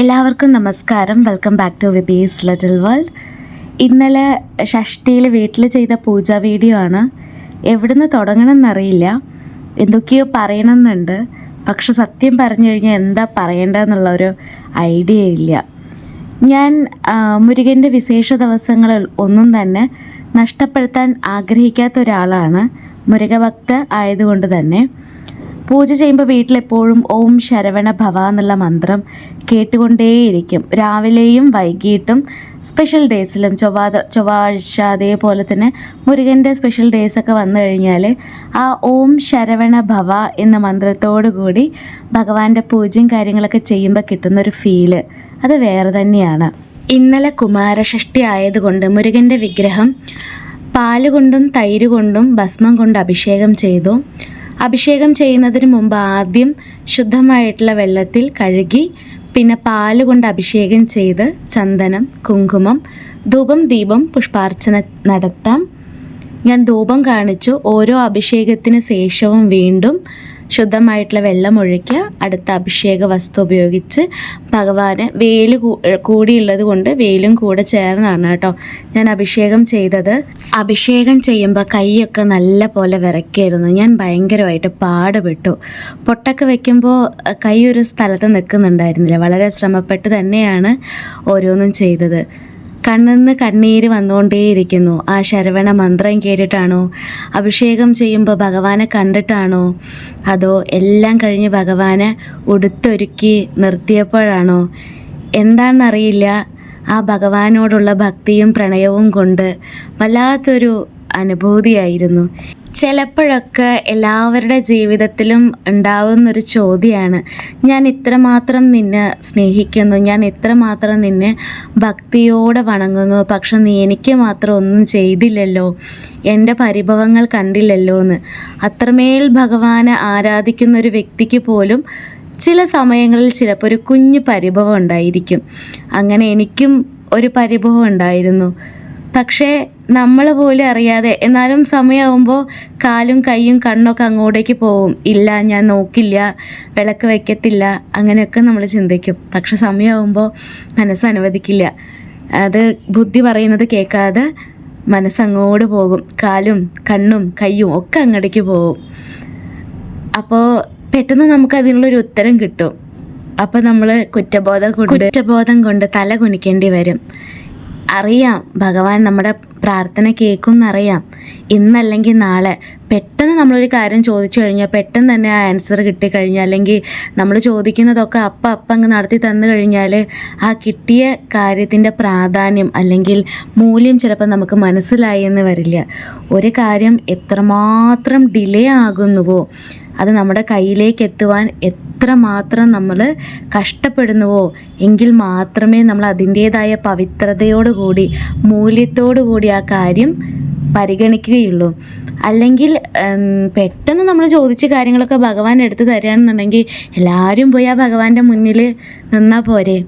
എല്ലാവർക്കും നമസ്കാരം. Welcome back to vibes little world ഇന്നലെ ഷഷ്ടിയിൽ വീട്ടിൽ ചെയ്ത പൂജ വീഡിയോ ആണ്. എവിടുന്ന് തുടങ്ങണമെന്നറിയില്ല. എന്തൊക്കെയോ പറയണമെന്നുണ്ട്. പക്ഷെ സത്യം പറഞ്ഞു കഴിഞ്ഞാൽ എന്താ പറയേണ്ടതെന്നുള്ള ഒരു ഐഡിയ ഇല്ല. ഞാൻ മുരുകന്റെ വിശേഷ ദിവസങ്ങളിൽ ഒന്നും തന്നെ നഷ്ടപ്പെടുത്താൻ ആഗ്രഹിക്കാത്ത ഒരാളാണ് മുരുകഭക്ത ആയതുകൊണ്ട് തന്നെ. പൂജ ചെയ്യുമ്പോൾ വീട്ടിലെപ്പോഴും ഓം ശരവണ ഭവ എന്നുള്ള മന്ത്രം കേട്ടുകൊണ്ടേയിരിക്കും. രാവിലെയും വൈകിട്ടും സ്പെഷ്യൽ ഡേയ്സിലും ചൊവ്വാ ചൊവ്വാഴ്ച അതേപോലെ തന്നെ മുരുകന്റെ സ്പെഷ്യൽ ഡേയ്സ് ഒക്കെ വന്നു കഴിഞ്ഞാൽ ആ ഓം ശരവണ ഭവ എന്ന മന്ത്രത്തോടു കൂടി ഭഗവാന്റെ പൂജയും കാര്യങ്ങളൊക്കെ ചെയ്യുമ്പോൾ കിട്ടുന്നൊരു ഫീൽ അത് വേറെ തന്നെയാണ്. ഇന്നലെ കുമാരഷഷ്ടി ആയതുകൊണ്ട് മുരുകന്റെ വിഗ്രഹം പാൽ കൊണ്ടും തൈര് കൊണ്ടും ഭസ്മം കൊണ്ട് അഭിഷേകം ചെയ്തു. അഭിഷേകം ചെയ്യുന്നതിന് മുമ്പ് ആദ്യം ശുദ്ധമായിട്ടുള്ള വെള്ളത്തിൽ കഴുകി പിന്നെ പാൽ കൊണ്ട് അഭിഷേകം ചെയ്ത് ചന്ദനം കുങ്കുമം ധൂപം ദീപം പുഷ്പാർച്ചന നടത്താം. ഞാൻ ധൂപം കാണിച്ചു. ഓരോ അഭിഷേകത്തിന് ശേഷവും വീണ്ടും ശുദ്ധമായിട്ടുള്ള വെള്ളം ഒഴിക്കുക. അടുത്ത അഭിഷേക വസ്തു ഉപയോഗിച്ച് ഭഗവാന് വേൽ കൂടിയുള്ളത് കൊണ്ട് വേലും കൂടെ ചേർന്നാണ് കേട്ടോ. ഞാൻ അഭിഷേകം ചെയ്തത്. അഭിഷേകം ചെയ്യുമ്പോൾ കൈയൊക്കെ നല്ല പോലെ വിറയ്ക്കായിരുന്നു. ഞാൻ ഭയങ്കരമായിട്ട് പാടുപെട്ടു. പൊട്ടൊക്കെ വെക്കുമ്പോൾ കൈ ഒരു സ്ഥലത്ത് നിൽക്കുന്നുണ്ടായിരുന്നില്ല. വളരെ ശ്രമപ്പെട്ട് തന്നെയാണ് ഓരോന്നും ചെയ്തത്. കണ്ണിന്ന് കണ്ണീര് വന്നുകൊണ്ടേയിരിക്കുന്നു. ആ ശരവണ മന്ത്രം കേട്ടിട്ടാണോ? അഭിഷേകം ചെയ്യുമ്പോൾ ഭഗവാനെ കണ്ടിട്ടാണോ? അതോ എല്ലാം കഴിഞ്ഞ് ഭഗവാനെ ഉടുത്തൊരുക്കി നിർത്തിയപ്പോഴാണോ? എന്താണെന്നറിയില്ല. ആ ഭഗവാനോടുള്ള ഭക്തിയും പ്രണയവും കൊണ്ട് വല്ലാത്തൊരു അനുഭൂതിയായിരുന്നു. ചിലപ്പോഴൊക്കെ എല്ലാവരുടെ ജീവിതത്തിലും ഉണ്ടാവുന്നൊരു ചോദ്യമാണ് ഞാൻ ഇത്രമാത്രം നിന്നെ സ്നേഹിക്കുന്നു ഞാൻ ഇത്രമാത്രം നിന്നെ ഭക്തിയോടെ വണങ്ങുന്നു പക്ഷെ നീ എനിക്ക് മാത്രം ഒന്നും ചെയ്തില്ലല്ലോ എന്റെ പരിഭവങ്ങൾ കണ്ടില്ലല്ലോ എന്ന്. അത്രമേൽ ഭഗവാനെ ആരാധിക്കുന്ന ഒരു വ്യക്തിക്ക് പോലും ചില സമയങ്ങളിൽ ചിലപ്പോൾ ഒരു കുഞ്ഞു പരിഭവം ഉണ്ടായിരിക്കും. അങ്ങനെ എനിക്കും ഒരു പരിഭവം ഉണ്ടായിരുന്നു. പക്ഷേ നമ്മൾ പോലും അറിയാതെ എന്നാലും സമയമാകുമ്പോൾ കാലും കൈയും കണ്ണൊക്കെ അങ്ങോട്ടേക്ക് പോവും. ഇല്ല ഞാൻ നോക്കില്ല വിളക്ക് വയ്ക്കത്തില്ല അങ്ങനെയൊക്കെ നമ്മൾ ചിന്തിക്കും. പക്ഷെ സമയമാകുമ്പോൾ മനസ്സ് അനുവദിക്കില്ല. അത് ബുദ്ധി പറയുന്നത് കേൾക്കാതെ മനസ്സങ്ങോട്ട് പോകും. കാലും കണ്ണും കയ്യും ഒക്കെ അങ്ങോട്ടേക്ക് പോകും അപ്പോൾ പെട്ടെന്ന് നമുക്ക് അതിനുള്ളൊരു ഉത്തരം കിട്ടും. അപ്പോൾ നമ്മൾ കുറ്റബോധം കൊണ്ട് കുറ്റബോധം കൊണ്ട് തല കുനിക്കേണ്ടി വരും. അറിയാം. ഭഗവാൻ നമ്മുടെ പ്രാർത്ഥന കേൾക്കും എന്നറിയാം ഇന്നല്ലെങ്കിൽ നാളെ. പെട്ടെന്ന് നമ്മളൊരു കാര്യം ചോദിച്ചു കഴിഞ്ഞാൽ പെട്ടെന്ന് തന്നെ ആ ആൻസർ കിട്ടിക്കഴിഞ്ഞാൽ അല്ലെങ്കിൽ നമ്മൾ ചോദിക്കുന്നതൊക്കെ അപ്പം അപ്പം അങ്ങ് നടത്തി തന്നു കഴിഞ്ഞാൽ ആ കിട്ടിയ കാര്യത്തിന്റെ പ്രാധാന്യം അല്ലെങ്കിൽ മൂല്യം ചിലപ്പോൾ നമുക്ക് മനസ്സിലായി എന്ന് വരില്ല. ഒരു കാര്യം എത്രമാത്രം ഡിലേ ആകുന്നുവോ അത് നമ്മുടെ കയ്യിലേക്ക് എത്തുവാൻ എത്രമാത്രം നമ്മൾ കഷ്ടപ്പെടുന്നുവോ? എങ്കിൽ മാത്രമേ നമ്മൾ അതിന്റേതായ പവിത്രതയോടുകൂടി മൂല്യത്തോടുകൂടി ആ കാര്യം പരിഗണിക്കുകയുള്ളൂ. അല്ലെങ്കിൽ പെട്ടെന്ന് നമ്മൾ ചോദിച്ച കാര്യങ്ങളൊക്കെ ഭഗവാൻ എടുത്തു തരികയാണെന്നുണ്ടെങ്കിൽ എല്ലാവരും പോയി ആ ഭഗവാന്റെ മുന്നിൽ നിന്നാൽ പോരെ.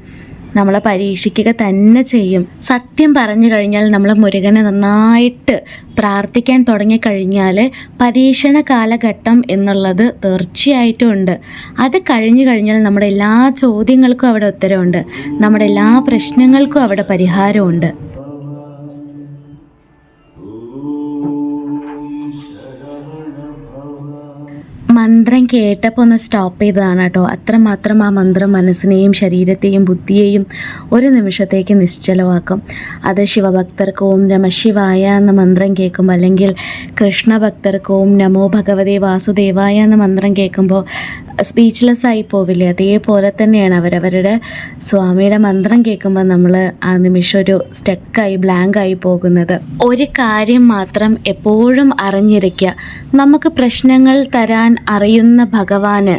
നമ്മളെ പരീക്ഷിക്കുക തന്നെ ചെയ്യും. സത്യം പറഞ്ഞു കഴിഞ്ഞാൽ നമ്മൾ മുരുകനെ നന്നായിട്ട് പ്രാർത്ഥിക്കാൻ തുടങ്ങിക്കഴിഞ്ഞാൽ പരീക്ഷണ കാലഘട്ടം എന്നുള്ളത് തീർച്ചയായിട്ടും ഉണ്ട്. അത് കഴിഞ്ഞു കഴിഞ്ഞാൽ നമ്മുടെ എല്ലാ ചോദ്യങ്ങൾക്കും അവിടെ ഉത്തരവുണ്ട്. നമ്മുടെ എല്ലാ പ്രശ്നങ്ങൾക്കും അവിടെ പരിഹാരമുണ്ട് മന്ത്രം കേട്ടപ്പോൾ ഒന്ന് സ്റ്റോപ്പ് ചെയ്തതാണ് കേട്ടോ. അത്രമാത്രം ആ മന്ത്രം മനസ്സിനെയും ശരീരത്തെയും ബുദ്ധിയെയും ഒരു നിമിഷത്തേക്ക് നിശ്ചലമാക്കും. അത് ശിവഭക്തർക്ക് ഓം നമ ശിവായ എന്ന മന്ത്രം കേൾക്കുമ്പോൾ അല്ലെങ്കിൽ കൃഷ്ണഭക്തർക്ക് ഓം നമോ ഭഗവതേ വാസുദേവായ എന്ന മന്ത്രം കേൾക്കുമ്പോൾ സ്പീച്ച്ലെസ് ആയി പോവില്ലേ? അതേപോലെ തന്നെയാണ് അവരവരുടെ സ്വാമിയുടെ മന്ത്രം കേൾക്കുമ്പോൾ നമ്മൾ ആ നിമിഷം ഒരു സ്റ്റക്കായി ബ്ലാങ്ക് ആയി പോകുന്നത്. ഒരു കാര്യം മാത്രം എപ്പോഴും അറിഞ്ഞിരിക്കുക നമുക്ക് പ്രശ്നങ്ങൾ തരാൻ അറിയുന്ന ഭഗവാന്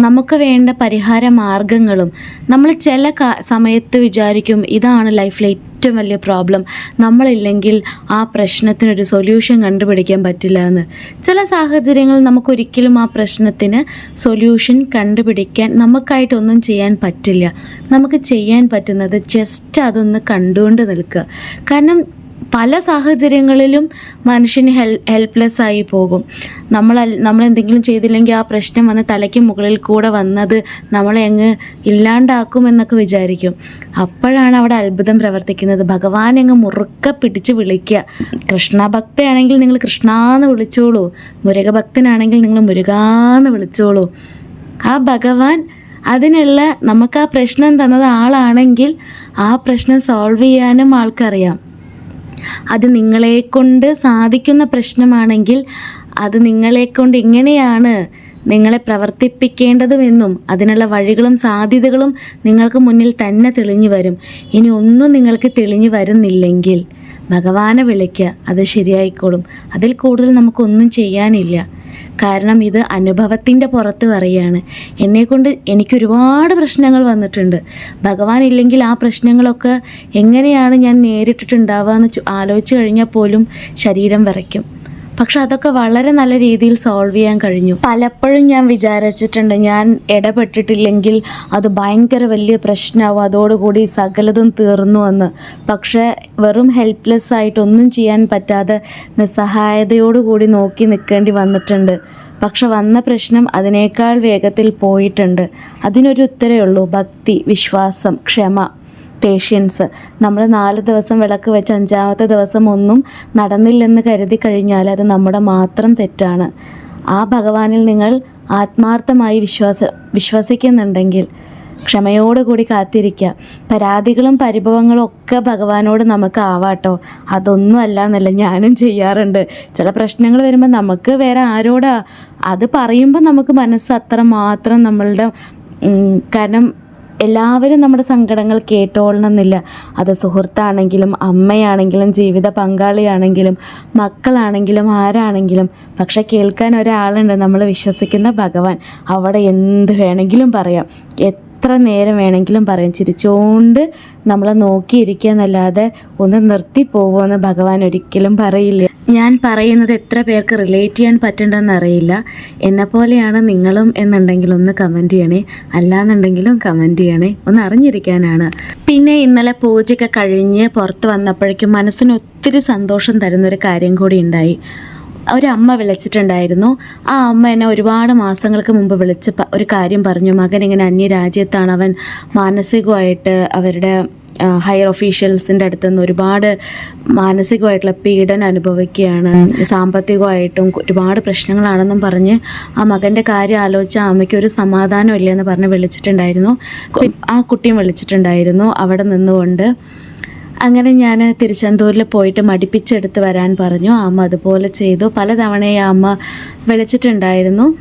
നമുക്ക് വേണ്ട പരിഹാര മാർഗങ്ങളും നമ്മൾ ചില സമയത്ത് വിചാരിക്കും ഇതാണ് ലൈഫിലെ ഏറ്റവും വലിയ പ്രോബ്ലം നമ്മളില്ലെങ്കിൽ ആ പ്രശ്നത്തിനൊരു സൊല്യൂഷൻ കണ്ടുപിടിക്കാൻ പറ്റില്ല എന്ന്. ചില സാഹചര്യങ്ങളിൽ നമുക്കൊരിക്കലും ആ പ്രശ്നത്തിന് സൊല്യൂഷൻ കണ്ടുപിടിക്കാൻ നമുക്കായിട്ടൊന്നും ചെയ്യാൻ പറ്റില്ല. നമുക്ക് ചെയ്യാൻ പറ്റുന്നത് ജസ്റ്റ് അതൊന്ന് കണ്ടുകൊണ്ട് നിൽക്കുക. കാരണം പല സാഹചര്യങ്ങളിലും മനുഷ്യന് ഹെൽ ഹെൽപ്ലെസ് ആയി പോകും. നമ്മൾ നമ്മൾ എന്തെങ്കിലും ചെയ്തില്ലെങ്കിൽ ആ പ്രശ്നം വന്ന് തലയ്ക്ക് മുകളിൽ കൂടെ വന്നത് നമ്മളെ അങ്ങ് ഇല്ലാണ്ടാക്കും എന്നൊക്കെ വിചാരിക്കും. അപ്പോഴാണ് അവിടെ അത്ഭുതം പ്രവർത്തിക്കുന്നത്. ഭഗവാൻ അങ്ങ് മുറുക്ക പിടിച്ച് വിളിക്കുക. കൃഷ്ണഭക്തയാണെങ്കിൽ നിങ്ങൾ കൃഷ്ണാന്ന് വിളിച്ചോളൂ. മുരുകഭക്തനാണെങ്കിൽ നിങ്ങൾ മുരുകാന്ന് വിളിച്ചോളൂ. ആ ഭഗവാൻ അതിനുള്ള നമുക്ക് ആ പ്രശ്നം തന്നത് ആളാണെങ്കിൽ ആ പ്രശ്നം സോൾവ് ചെയ്യാനും ആൾക്കറിയാം. അത് നിങ്ങളെ കൊണ്ട് സാധിക്കുന്ന പ്രശ്നമാണെങ്കിൽ അത് നിങ്ങളെ കൊണ്ട് ഇങ്ങനെയാണ് നിങ്ങളെ പ്രവർത്തിപ്പിക്കേണ്ടതുമെന്നും അതിനുള്ള വഴികളും സാധ്യതകളും നിങ്ങൾക്ക് മുന്നിൽ തന്നെ തെളിഞ്ഞു വരും. ഇനി ഒന്നും നിങ്ങൾക്ക് തെളിഞ്ഞു വരുന്നില്ലെങ്കിൽ ഭഗവാനെ വിളിക്കുക. അത് ശരിയായിക്കോളും. അതിൽ കൂടുതൽ നമുക്കൊന്നും ചെയ്യാനില്ല. കാരണം ഇത് അനുഭവത്തിന്റെ പുറത്ത് പറയുകയാണ് എന്നെക്കൊണ്ട് എനിക്കൊരുപാട് പ്രശ്നങ്ങൾ വന്നിട്ടുണ്ട്. ഭഗവാൻ ഇല്ലെങ്കിൽ ആ പ്രശ്നങ്ങളൊക്കെ എങ്ങനെയാണ് ഞാൻ നേരിട്ടിട്ടുണ്ടാവുക എന്ന് ആലോചിച്ച് കഴിഞ്ഞാൽ പോലും ശരീരം വിറയ്ക്കും. പക്ഷെ അതൊക്കെ വളരെ നല്ല രീതിയിൽ സോൾവ് ചെയ്യാൻ കഴിഞ്ഞു. പലപ്പോഴും ഞാൻ വിചാരിച്ചിട്ടുണ്ട് ഞാൻ ഇടപെട്ടിട്ടില്ലെങ്കിൽ അത് ഭയങ്കര വലിയ പ്രശ്നമാവും അതോടുകൂടി സകലതും തീർന്നു എന്ന്. പക്ഷേ വെറും ഹെൽപ്ലെസ് ആയിട്ട് ഒന്നും ചെയ്യാൻ പറ്റാതെ നിസ്സഹായതയോടുകൂടി നോക്കി നിൽക്കേണ്ടി വന്നിട്ടുണ്ട്. പക്ഷെ വന്ന പ്രശ്നം അതിനേക്കാൾ വേഗത്തിൽ പോയിട്ടുണ്ട്. അതിനൊരു ഉത്തരേ ഉള്ളൂ ഭക്തി വിശ്വാസം ക്ഷമ. പേഷ്യൻസ് നമ്മൾ നാല് ദിവസം വിളക്ക് വെച്ച് അഞ്ചാമത്തെ ദിവസം ഒന്നും നടന്നില്ലെന്ന് കരുതി കഴിഞ്ഞാൽ അത് നമ്മുടെ മാത്രം തെറ്റാണ്. ആ ഭഗവാനിൽ നിങ്ങൾ ആത്മാർത്ഥമായി വിശ്വാസ വിശ്വസിക്കുന്നുണ്ടെങ്കിൽ ക്ഷമയോടുകൂടി കാത്തിരിക്കുക. പരാതികളും പരിഭവങ്ങളും ഒക്കെ ഭഗവാനോട് നമുക്ക് ആവാട്ടോ. അതൊന്നും അല്ല എന്നല്ല ഞാനും ചെയ്യാറുണ്ട്. ചില പ്രശ്നങ്ങൾ വരുമ്പോൾ നമുക്ക് വേറെ ആരോടാ? അത് പറയുമ്പോൾ നമുക്ക് മനസ്സ് അത്ര മാത്രം നമ്മളുടെ കാരണം എല്ലാവരും നമ്മുടെ സങ്കടങ്ങൾ കേട്ടോളണമെന്നില്ല. അത് സുഹൃത്താണെങ്കിലും അമ്മയാണെങ്കിലും ജീവിത പങ്കാളിയാണെങ്കിലും മക്കളാണെങ്കിലും ആരാണെങ്കിലും. പക്ഷെ കേൾക്കാൻ ഒരാളുണ്ട് നമ്മൾ വിശ്വസിക്കുന്ന ഭഗവാൻ. അവിടെ എന്ത് വേണമെങ്കിലും പറയാം. എത്ര നേരം വേണമെങ്കിലും പറയും. ചിരിച്ചുകൊണ്ട് നമ്മളെ നോക്കിയിരിക്കുക എന്നല്ലാതെ ഒന്ന് നിർത്തി പോകുമെന്ന് ഭഗവാൻ ഒരിക്കലും പറയില്ല. ഞാൻ പറയുന്നത് എത്ര പേർക്ക് റിലേറ്റ് ചെയ്യാൻ പറ്റണ്ടെന്ന് അറിയില്ല. എന്നെ പോലെയാണ് നിങ്ങളും എന്നുണ്ടെങ്കിൽ ഒന്ന് കമന്റ് ചെയ്യണേ. അല്ലാന്നുണ്ടെങ്കിലും കമന്റ് ചെയ്യണേ. ഒന്ന് അറിഞ്ഞിരിക്കാനാണ്. പിന്നെ ഇന്നലെ പൂജയൊക്കെ കഴിഞ്ഞ് പുറത്ത് വന്നപ്പോഴേക്കും മനസ്സിന് ഒത്തിരി സന്തോഷം തരുന്നൊരു കാര്യം കൂടി ഉണ്ടായി. ഒരമ്മ വിളിച്ചിട്ടുണ്ടായിരുന്നു. ആ അമ്മ എന്നെ ഒരുപാട് മാസങ്ങൾക്ക് മുമ്പ് വിളിച്ച് ഒരു കാര്യം പറഞ്ഞു. മകൻ ഇങ്ങനെ അന്യരാജ്യത്താണ്. അവൻ മാനസികമായിട്ട് അവരുടെ ഹയർ ഒഫീഷ്യൽസിന്റെ അടുത്ത് നിന്ന് ഒരുപാട് മാനസികമായിട്ടുള്ള പീഡനം അനുഭവിക്കുകയാണ്. സാമ്പത്തികമായിട്ടും ഒരുപാട് പ്രശ്നങ്ങളാണെന്നും പറഞ്ഞ് ആ മകന്റെ കാര്യം ആലോചിച്ച് അമ്മയ്ക്ക് ഒരു സമാധാനം ഇല്ലെന്ന് പറഞ്ഞ് വിളിച്ചിട്ടുണ്ടായിരുന്നു. ആ കുട്ടിയും വിളിച്ചിട്ടുണ്ടായിരുന്നു. അവിടെ നിന്നുകൊണ്ട് അങ്ങനെ ഞാൻ തിരുച്ചെന്തൂരിൽ പോയിട്ട് മടിപ്പിച്ചെടുത്ത് വരാൻ പറഞ്ഞു. അമ്മ അതുപോലെ ചെയ്തു. പലതവണയും അമ്മ വിളിച്ചിട്ടുണ്ടായിരുന്നു.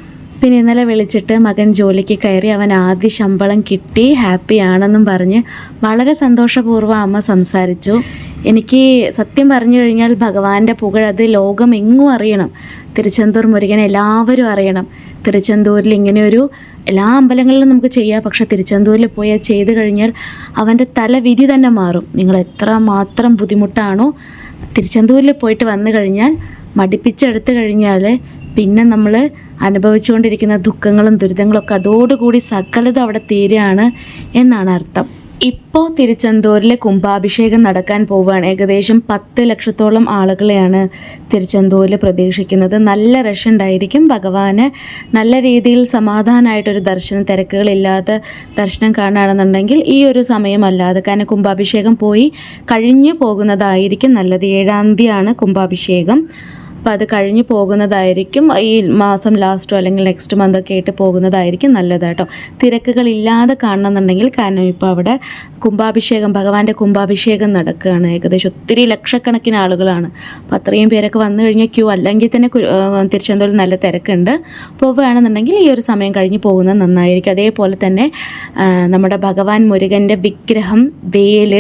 പിന്നെ ഇന്നലെ വിളിച്ചിട്ട് മകൻ ജോലിക്ക് കയറി അവൻ ആദ്യ ശമ്പളം കിട്ടി ഹാപ്പിയാണെന്നും പറഞ്ഞ് വളരെ സന്തോഷപൂർവം അമ്മ സംസാരിച്ചു. എനിക്ക് സത്യം പറഞ്ഞു കഴിഞ്ഞാൽ ഭഗവാന്റെ പുകഴത് ലോകം എങ്ങും അറിയണം. തിരുച്ചെന്തൂർ മുരുകൻ എല്ലാവരും അറിയണം. തിരുച്ചെന്തൂരിൽ ഇങ്ങനെയൊരു എല്ലാ അമ്പലങ്ങളിലും നമുക്ക് ചെയ്യാം. പക്ഷെ തിരുച്ചെന്തൂരിൽ പോയി ചെയ്ത് കഴിഞ്ഞാൽ അവന്റെ തലവിധി തന്നെ മാറും. നിങ്ങൾ എത്ര മാത്രം ബുദ്ധിമുട്ടാണോ തിരുച്ചെന്തൂരിൽ പോയിട്ട് വന്നു കഴിഞ്ഞാൽ മടിപ്പിച്ചെടുത്തു കഴിഞ്ഞാൽ പിന്നെ നമ്മൾ അനുഭവിച്ചുകൊണ്ടിരിക്കുന്ന ദുഃഖങ്ങളും ദുരിതങ്ങളും ഒക്കെ അതോടുകൂടി സകലതും അവിടെ തീരുകയാണ് എന്നാണ് അർത്ഥം. ഇപ്പോൾ തിരുച്ചെന്തൂരിലെ കുംഭാഭിഷേകം നടക്കാൻ പോവുകയാണ്. ഏകദേശം പത്ത് ലക്ഷത്തോളം ആളുകളെയാണ് തിരുച്ചെന്തൂരിൽ പ്രതീക്ഷിക്കുന്നത്. നല്ല റഷ് ഉണ്ടായിരിക്കും ഭഗവാന് നല്ല രീതിയിൽ സമാധാനമായിട്ടൊരു ദർശനം തിരക്കുകളില്ലാതെ ദർശനം കാണുകയാണെന്നുണ്ടെങ്കിൽ ഈ ഒരു സമയമല്ലാതെ. കാരണം കുംഭാഭിഷേകം പോയി കഴിഞ്ഞു പോകുന്നതായിരിക്കും നല്ലത്. ഏഴാം തീയതിയാണ് കുംഭാഭിഷേകം. അപ്പോൾ അത് കഴിഞ്ഞ് പോകുന്നതായിരിക്കും ഈ മാസം ലാസ്റ്റോ അല്ലെങ്കിൽ നെക്സ്റ്റ് മന്ത് ഒക്കെ ആയിട്ട് പോകുന്നതായിരിക്കും നല്ലത് കേട്ടോ തിരക്കുകളില്ലാതെ കാണണമെന്നുണ്ടെങ്കിൽ കാരണം ഇപ്പോൾ അവിടെ കുംഭാഭിഷേകം ഭഗവാന്റെ കുംഭാഭിഷേകം നടക്കുകയാണ്. ഏകദേശം ഒത്തിരി ലക്ഷക്കണക്കിന് ആളുകളാണ്. അപ്പോൾ അത്രയും പേരൊക്കെ വന്നു കഴിഞ്ഞാൽ ക്യൂ അല്ലെങ്കിൽ തന്നെ തിരുച്ചെന്തൂരിൽ നല്ല തിരക്കുണ്ട്. പോവുകയാണെന്നുണ്ടെങ്കിൽ ഈ ഒരു സമയം കഴിഞ്ഞ് പോകുന്നത് നന്നായിരിക്കും. അതേപോലെ തന്നെ നമ്മുടെ ഭഗവാൻ മുരുകന്റെ വിഗ്രഹം വേൽ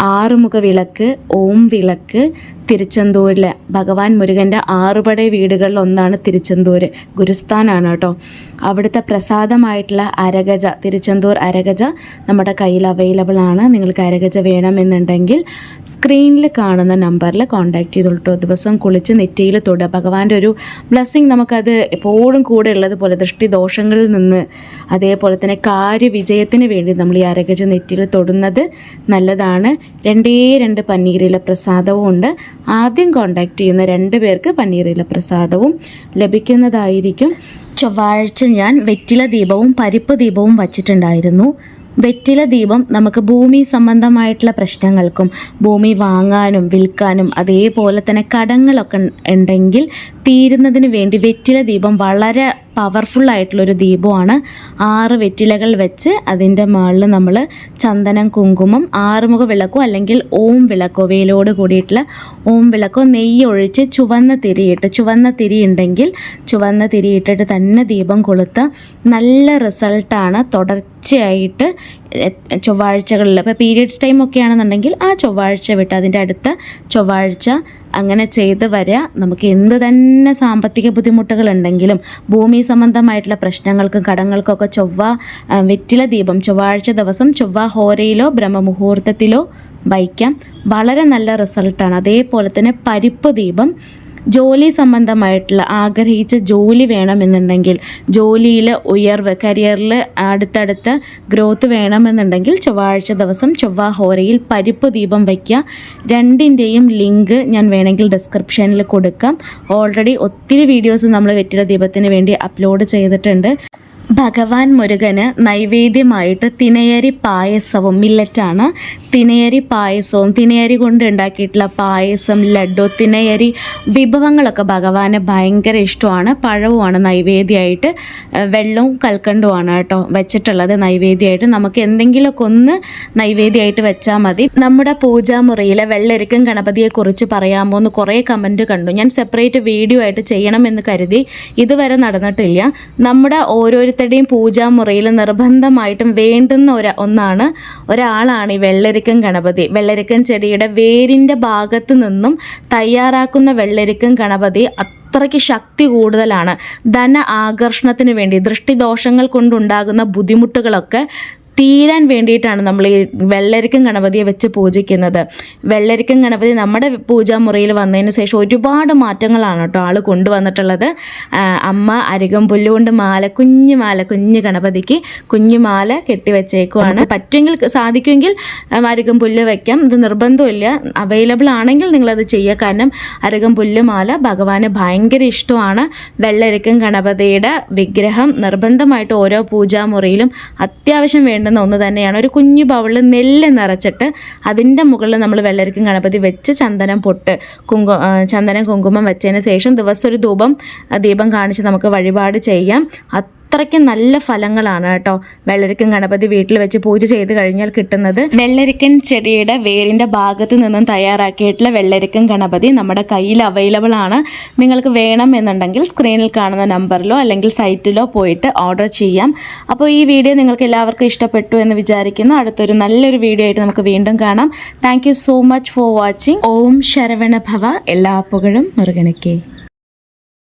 ആറുമുഖ വിളക്ക് ഓം വിളക്ക് തിരുച്ചെന്തൂരിലെ ഭഗവാൻ മുരുകന്റെ ആറുപടை വീടുകളിൽ ഒന്നാണ് തിരുച്ചെന്തൂർ ഗുരുസ്ഥാനാണ് കേട്ടോ. അവിടുത്തെ പ്രസാദമായിട്ടുള്ള അരഗജ തിരുച്ചെന്തൂർ അരഗജ നമ്മുടെ കയ്യിൽ അവൈലബിൾ ആണ്. നിങ്ങൾക്ക് അരഗജ വേണമെന്നുണ്ടെങ്കിൽ സ്ക്രീനിൽ കാണുന്ന നമ്പറിൽ കോൺടാക്ട് ചെയ്തോളൂ കേട്ടോ. ദിവസം കുളിച്ച് നെറ്റിയിൽ തൊടുക. ഭഗവാന്റെ ഒരു ബ്ലെസ്സിങ് നമുക്കത് എപ്പോഴും കൂടെ ഉള്ളതുപോലെ ദൃഷ്ടി ദോഷങ്ങളിൽ നിന്ന് അതേപോലെ തന്നെ കാര്യവിജയത്തിന് വേണ്ടി നമ്മൾ ഈ അരഗജ നെറ്റിയിൽ തൊടുന്നത് നല്ലതാണ്. രണ്ടേ രണ്ട് പന്നീരില പ്രസാദവും ഉണ്ട്. ആദ്യം കോണ്ടാക്ട് ചെയ്യുന്ന രണ്ട് പേർക്ക് പന്നീരില പ്രസാദവും ലഭിക്കുന്നതായിരിക്കും. ചൊവ്വാഴ്ച ഞാൻ വെറ്റില ദീപവും പരിപ്പ് ദീപവും വച്ചിട്ടുണ്ടായിരുന്നു. വെറ്റില ദീപം നമുക്ക് ഭൂമി സംബന്ധമായിട്ടുള്ള പ്രശ്നങ്ങൾക്കും ഭൂമി വാങ്ങാനും വിൽക്കാനും അതേപോലെ തന്നെ കടങ്ങളൊക്കെ ഉണ്ടെങ്കിൽ തീരുന്നതിന് വേണ്ടി വെറ്റില ദീപം വളരെ പവർഫുൾ ആയിട്ടുള്ളൊരു ദീപമാണ്. ആറ് വെറ്റിലകൾ വെച്ച് അതിന്റെ മുകളിൽ നമ്മൾ ചന്ദനം കുങ്കുമം ആറുമുഖ വിളക്കോ അല്ലെങ്കിൽ ഓം വിളക്കോ വേലോട് കൂടിയിട്ടുള്ള ഓം വിളക്കോ നെയ്യ് ഒഴിച്ച് ചുവന്ന തിരിയിട്ട് ചുവന്ന തിരി ഉണ്ടെങ്കിൽ ചുവന്ന തിരിയിട്ടിട്ട് തന്നെ ദീപം കൊളുത്ത് നല്ല റിസൾട്ടാണ് തുടർച്ചയായിട്ട് ചൊവ്വാഴ്ചകളിൽ ഇപ്പോൾ പീരിയഡ്സ് ടൈം ഒക്കെ ആണെന്നുണ്ടെങ്കിൽ ആ ചൊവ്വാഴ്ച വിട്ട് അതിന്റെ അടുത്ത ചൊവ്വാഴ്ച അങ്ങനെ ചെയ്ത് വരിക നമുക്ക് എന്ത് തന്നെ സാമ്പത്തിക ബുദ്ധിമുട്ടുകളുണ്ടെങ്കിലും ഭൂമി സംബന്ധമായിട്ടുള്ള പ്രശ്നങ്ങൾക്കും കടങ്ങൾക്കൊക്കെ ചൊവ്വ വെറ്റില ദീപം ചൊവ്വാഴ്ച ദിവസം ചൊവ്വ ഹോരയിലോ ബ്രഹ്മമുഹൂർത്തത്തിലോ വയ്ക്കാം. വളരെ നല്ല റിസൾട്ടാണ്. അതേപോലെ തന്നെ പരിപ്പ് ദീപം ജോലി സംബന്ധമായിട്ടുള്ള ആഗ്രഹിച്ച ജോലി വേണമെന്നുണ്ടെങ്കിൽ ജോലിയിൽ ഉയർവ് കരിയറിൽ അടുത്തടുത്ത് ഗ്രോത്ത് വേണമെന്നുണ്ടെങ്കിൽ ചൊവ്വാഴ്ച ദിവസം ചൊവ്വാഹോരയിൽ പരിപ്പ് ദീപം വയ്ക്കുക. രണ്ടിന്റെയും ലിങ്ക് ഞാൻ വേണമെങ്കിൽ ഡിസ്ക്രിപ്ഷനിൽ കൊടുക്കാം. ഓൾറെഡി ഒത്തിരി വീഡിയോസ് നമ്മൾ വെറ്റില ദീപത്തിന് വേണ്ടി അപ്ലോഡ് ചെയ്തിട്ടുണ്ട്. ഭഗവാൻ മുരുകന് നൈവേദ്യമായിട്ട് തിനയരി പായസവും മില്ലറ്റാണ് തിനയരി പായസവും തിനയരി കൊണ്ട് ഉണ്ടാക്കിയിട്ടുള്ള പായസം ലഡു തിനയരി വിഭവങ്ങളൊക്കെ ഭഗവാന് ഭയങ്കര ഇഷ്ടമാണ്. പഴവുമാണ് നൈവേദ്യമായിട്ട്. വെള്ളവും കൽക്കണ്ടുമാണ് കേട്ടോ വെച്ചിട്ടുള്ളത് നൈവേദ്യമായിട്ട്. നമുക്ക് എന്തെങ്കിലുമൊക്കെ ഒന്ന് നൈവേദ്യമായിട്ട് വെച്ചാൽ മതി. നമ്മുടെ പൂജാമുറിയിലെ വെള്ളരിക്കും ഗണപതിയെക്കുറിച്ച് പറയാമോ എന്ന് കുറേ കമന്റ് കണ്ടു. ഞാൻ സെപ്പറേറ്റ് വീഡിയോ ആയിട്ട് ചെയ്യണമെന്ന് കരുതി. ഇതുവരെ നടന്നിട്ടില്ല. നമ്മുടെ ഓരോരുത്തരുടെയും പൂജാമുറിയിൽ നിർബന്ധമായിട്ടും വേണ്ടുന്ന ഒരു ഒന്നാണ് ഒരാളാണ് ഈ വെള്ളരിക്കം ഗണപതി. വെള്ളരിക്കം ചെടിയുടെ വേരിന്റെ ഭാഗത്ത് നിന്നും തയ്യാറാക്കുന്ന വെള്ളരിക്കം ഗണപതി അത്രയ്ക്ക് ശക്തി കൂടുതലാണ്. ധന ആകർഷണത്തിന് വേണ്ടി ദൃഷ്ടിദോഷങ്ങൾ കൊണ്ടുണ്ടാകുന്ന ബുദ്ധിമുട്ടുകളൊക്കെ തീരാൻ വേണ്ടിയിട്ടാണ് നമ്മൾ ഈ വെള്ളരിക്കം ഗണപതിയെ വെച്ച് പൂജിക്കുന്നത്. വെള്ളരിക്കം ഗണപതി നമ്മുടെ പൂജാമുറിയിൽ വന്നതിന് ശേഷം ഒരുപാട് മാറ്റങ്ങളാണ് കേട്ടോ ആൾ കൊണ്ടുവന്നിട്ടുള്ളത്. അമ്മ അരികം പുല്ലുകൊണ്ട് മാല കുഞ്ഞു മാല കുഞ്ഞു ഗണപതിക്ക് കുഞ്ഞു മാല കെട്ടിവെച്ചേക്കുവാണ്. പറ്റുമെങ്കിൽ സാധിക്കുമെങ്കിൽ അരികം പുല്ല് വയ്ക്കാം ഇത് നിർബന്ധമില്ല അവൈലബിൾ ആണെങ്കിൽ നിങ്ങളത് ചെയ്യുക. കാരണം അരകം പുല്ല് മാല ഭഗവാന് ഭയങ്കര ഇഷ്ടമാണ്. വെള്ളരിക്കം ഗണപതിയുടെ വിഗ്രഹം നിർബന്ധമായിട്ട് ഓരോ പൂജാമുറിയിലും അത്യാവശ്യം വേണ്ടുന്ന ഒന്ന് തന്നെയാണ്. ഒരു കുഞ്ഞു ബൗളിൽ നെല്ല് നിറച്ചിട്ട് അതിന്റെ മുകളിൽ നമ്മൾ വെള്ളരിക്കും ഗണപതി വെച്ച് ചന്ദനം പൊട്ട് കുങ്കു ചന്ദനം കുങ്കുമം വെച്ചതിന് ശേഷം ദിവസം ഒരു ധൂപം ദീപം കാണിച്ച് നമുക്ക് വഴിപാട് ചെയ്യാം. അത്രയ്ക്ക് നല്ല ഫലങ്ങളാണ് കേട്ടോ വെള്ളരിക്കൻ ഗണപതി വീട്ടിൽ വെച്ച് പൂജ ചെയ്ത് കഴിഞ്ഞാൽ കിട്ടുന്നത്. വെള്ളരിക്കൻ ചെടിയുടെ വേരിന്റെ ഭാഗത്ത് നിന്നും തയ്യാറാക്കിയിട്ടുള്ള വെള്ളരിക്കൻ ഗണപതി നമ്മുടെ കയ്യിൽ അവൈലബിൾ ആണ്. നിങ്ങൾക്ക് വേണം എന്നുണ്ടെങ്കിൽ സ്ക്രീനിൽ കാണുന്ന നമ്പറിലോ അല്ലെങ്കിൽ സൈറ്റിലോ പോയിട്ട് ഓർഡർ ചെയ്യാം. അപ്പോൾ ഈ വീഡിയോ നിങ്ങൾക്ക് എല്ലാവർക്കും ഇഷ്ടപ്പെട്ടു എന്ന് വിചാരിക്കുന്നു. അടുത്തൊരു നല്ലൊരു വീഡിയോ ആയിട്ട് നമുക്ക് വീണ്ടും കാണാം. Thank so much for watching Om Saravanabhava. എല്ലാ പുകഴും മുരുകനയ്ക്കേ